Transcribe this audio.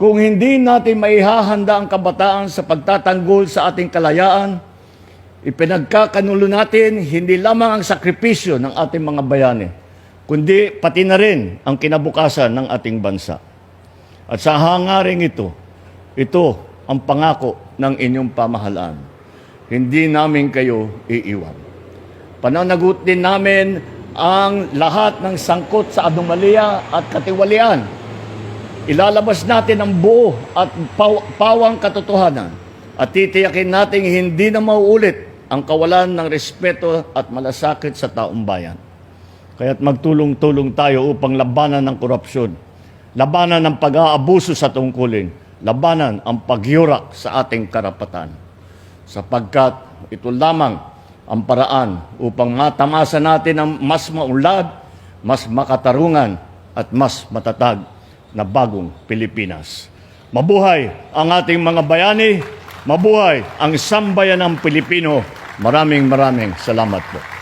Kung hindi natin maihahanda ang kabataan sa pagtatanggol sa ating kalayaan, ipinagkakanulo natin hindi lamang ang sakripisyo ng ating mga bayani, kundi pati na rin ang kinabukasan ng ating bansa. At sa hangaring ito, ito ang pangako ng inyong pamahalaan. Hindi namin kayo iiwan. Pananagutin namin ang lahat ng sangkot sa anomalya at katiwalian Ilalabas natin ang buo at paw- pawang katotohanan at titiyakin natin hindi na mauulit ang kawalan ng respeto at malasakit sa taong bayan. Kaya't magtulong-tulong tayo upang labanan ng korupsyon, labanan ng pag-aabuso sa tungkulin, labanan ang pagyurak sa ating karapatan. Sapagkat ito lamang ang paraan upang matamasa natin ang mas maunlad, mas makatarungan at mas matatag na bagong Pilipinas. Mabuhay ang ating mga bayani, mabuhay ang sambayan ng Pilipino. Maraming maraming salamat po.